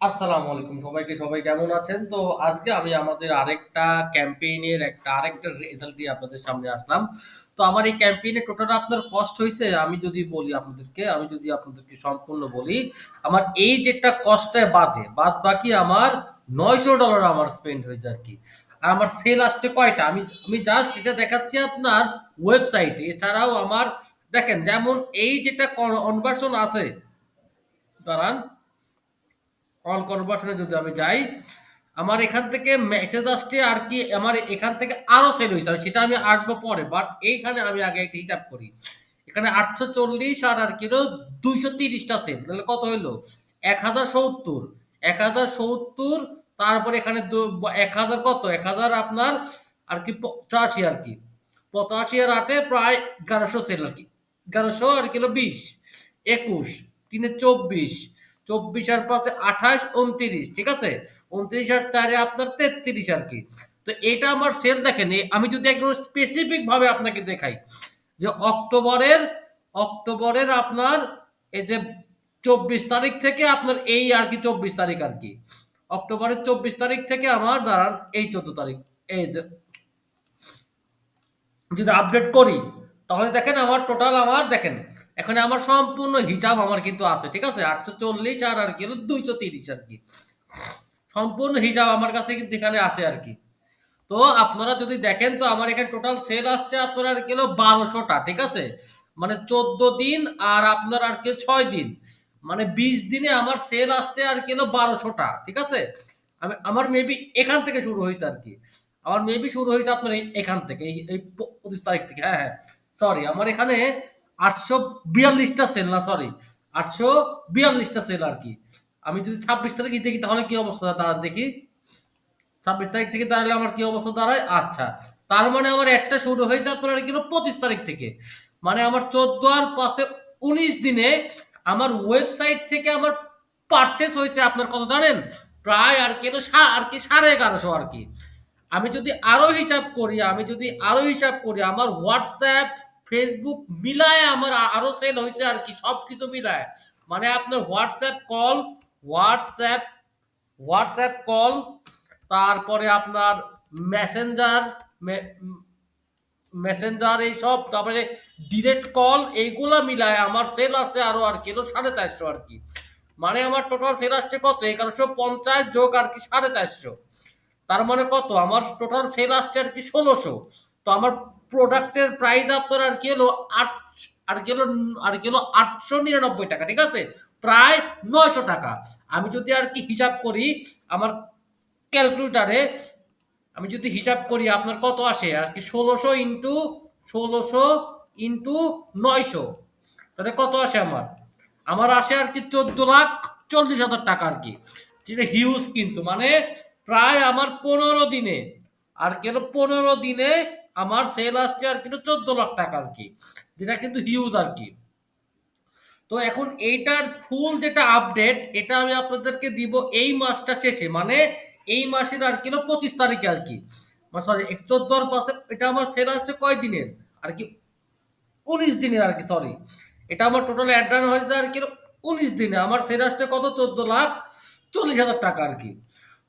আসসালামু আলাইকুম সবাইকে, সবাই কেমন আছেন? তো আজকে আমি আমাদের আরেকটা ক্যাম্পেইনের একটা, আরেকটা রেজাল্ট দিয়ে আপনাদের সামনে আসলাম। তো আমার এই ক্যাম্পেইনে টোটাল আপনার কষ্ট হয়েছে আমি যদি বলি আপনাদেরকে, আমি যদি আপনাদেরকে সম্পূর্ণ বলি, আমার এই যেটা কষ্টে বাদে, বাদ বাকি আমার নয়শো ডলার আমার স্পেন্ড হয়েছে আর কি। আর আমার সেল আসছে কয়টা? আমি আমি জাস্ট এটা দেখাচ্ছি আপনার ওয়েবসাইটে এছাড়াও আমার, দেখেন যেমন এই যেটা কনভার্সন আছে, দাঁড়ান অল কনভার্সনে যদি আমি যাই, আমার এখান থেকে মেসেজ আসছে আর কি, আমার এখান থেকে আরও সেল হয়েছে সেটা আমি আসব পরে বাট এইখানে আমি আগে একটা হিসাব করি। এখানে আটশো চল্লিশ আর আর কিলো দুইশো তিরিশটা সেল তাহলে কত হইল? এক হাজার সত্তর। এক হাজার সত্তর, তারপরে এখানে এক হাজার কত? এক হাজার আপনার আর কি পঁচাশি আর কি। পঁচাশি আর আটে প্রায় এগারোশো সেল আর কি। এগারোশো আর কিলো বিশ। একুশ। তিনে চব্বিশ। চব্বিশ আর পাঁচে আঠাশ, উনত্রিশ, ঠিক আছে? উনত্রিশ আর চারে আপনার তেত্রিশ আর কি। তো এটা আমার সেল দেখেন আমি যদি একদম স্পেসিফিক ভাবে আপনাকে দেখাই, যে অক্টোবরের অক্টোবরের আপনার এই যে চব্বিশ তারিখ থেকে আপনার এই আর কি চব্বিশ তারিখ আর কি। অক্টোবরের চব্বিশ তারিখ থেকে আমার দাঁড়ান এই চোদ্দ তারিখ, এই যে যদি আপডেট করি, তাহলে দেখেন আমার টোটাল আমার দেখেন এখানে আমার সম্পূর্ণ হিসাব আমার কিন্তু আছে, ঠিক আছে? আটশো চল্লিশ আর আর কি, হলো দুইশো তিরিশ আর কি। সম্পূর্ণ হিসাব আমার কাছে কিন্তু এখানে আছে আর কি। তো আপনারা যদি দেখেন, তো আমার এখানে টোটাল সেল আসছে আপনার আর কিলো বারোশোটা, ঠিক আছে? মানে চোদ্দ দিন আর আপনার আর কি ছয় দিন। মানে বিশ দিনে আমার সেল আসছে আর কিলো বারোশোটা, ঠিক আছে? আমি, আমার মেবি এখান থেকে শুরু হয়েছে আর কি। আমার মেবি শুরু হয়েছে আপনার এখান থেকে, এই পঁচিশ তারিখ থেকে হ্যাঁ হ্যাঁ। সরি আমার এখানে আটশো বিয়াল্লিশটা সেল না সরি আটশো বিয়াল্লিশটা সেল আর কি। আমি যদি ছাব্বিশ তারিখ দেখি, তাহলে কি অবস্থা দাঁড়ায় দেখি। ছাব্বিশ তারিখ থেকে দাঁড়ালে আমার কি অবস্থা দাঁড়ায়? আচ্ছা তার মানে আমার একটা শুরু হয়েছে আপনার কি পঁচিশ তারিখ থেকে। মানে আমার চোদ্দ আর পাশে উনিশ দিনে আমার ওয়েবসাইট থেকে আমার পারচেস হয়েছে, আপনার কত জানেন? প্রায় আর কি আর কি সাড়ে এগারোশো আর কি। আমি যদি আরও হিসাব করি, আমি যদি আরও হিসাব করি, আমার হোয়াটসঅ্যাপ ফেসবুক মিলায় আমার আরও সেল হয়েছে আর কি সব কিছু মিলায়। মানে আপনার WhatsApp call WhatsApp WhatsApp call তারপরে আপনার মেসেঞ্জার মেসেঞ্জার এইসব তারপরে ডিরেক্ট কল এইগুলো মিলায়। আমার সেল আছে আরও আর কি সাড়ে চারশো আর কি। মানে আমার টোটাল সেল আসছে কত? এগারোশো পঞ্চাশ যোগ আর কি সাড়ে চারশো। তার মানে কত? আমার টোটাল সেল আসছে আর কি ষোলোশো। তো আমার প্রোডাক্টের প্রাইস আপনার আর কি হলো আট, আর কি হলো, আর কি হলো আটশো নিরানব্বই টাকা, ঠিক আছে? প্রায় নয়শো টাকা। আমি যদি আর কি হিসাব করি, আমার ক্যালকুলেটারে আমি যদি হিসাব করি, আপনার কত আসে? আর কি ষোলোশো ইন্টু ষোলোশো ইন্টু নয়শো। তাহলে কত আসে আমার? আমার আসে আর কি চোদ্দ লাখ চল্লিশ হাজার টাকা আর কি। যেটা হিউজ কিন্তু মানে প্রায় আমার পনেরো দিনে, আর কেন পনেরো দিনে আমার সেল আসছে আর কিন্তু চোদ্দ লাখ টাকা আর কি। যেটা কিন্তু হিউজ আর কি। তো এখন এইটার ফুল যেটা আপডেট এটা আমি আপনাদেরকে দিব এই মাসটা শেষে। মানে এই মাসের আর কি পঁচিশ তারিখে আর কি। সরি চোদ্দোর পাশে এটা আমার সেল আসছে কয় দিনের? আর কি উনিশ দিনের আর কি সরি এটা আমার টোটাল অ্যাডান হয়েছে আর কি উনিশ দিনে। আমার সেল আসছে কত? চোদ্দ লাখ চল্লিশ হাজার টাকা আর কি।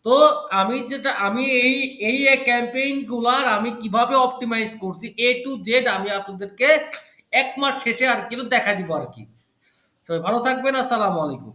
তো আমি যেটা, আমি এই এই ক্যাম্পেইনগুলার আমি কীভাবে অপটিমাইজ করছি এ টু জেড আমি আপনাদেরকে এক মাস শেষে আর কি দেখা দিব আর কি। সবাই ভালো থাকবেন, আসসালামু আলাইকুম।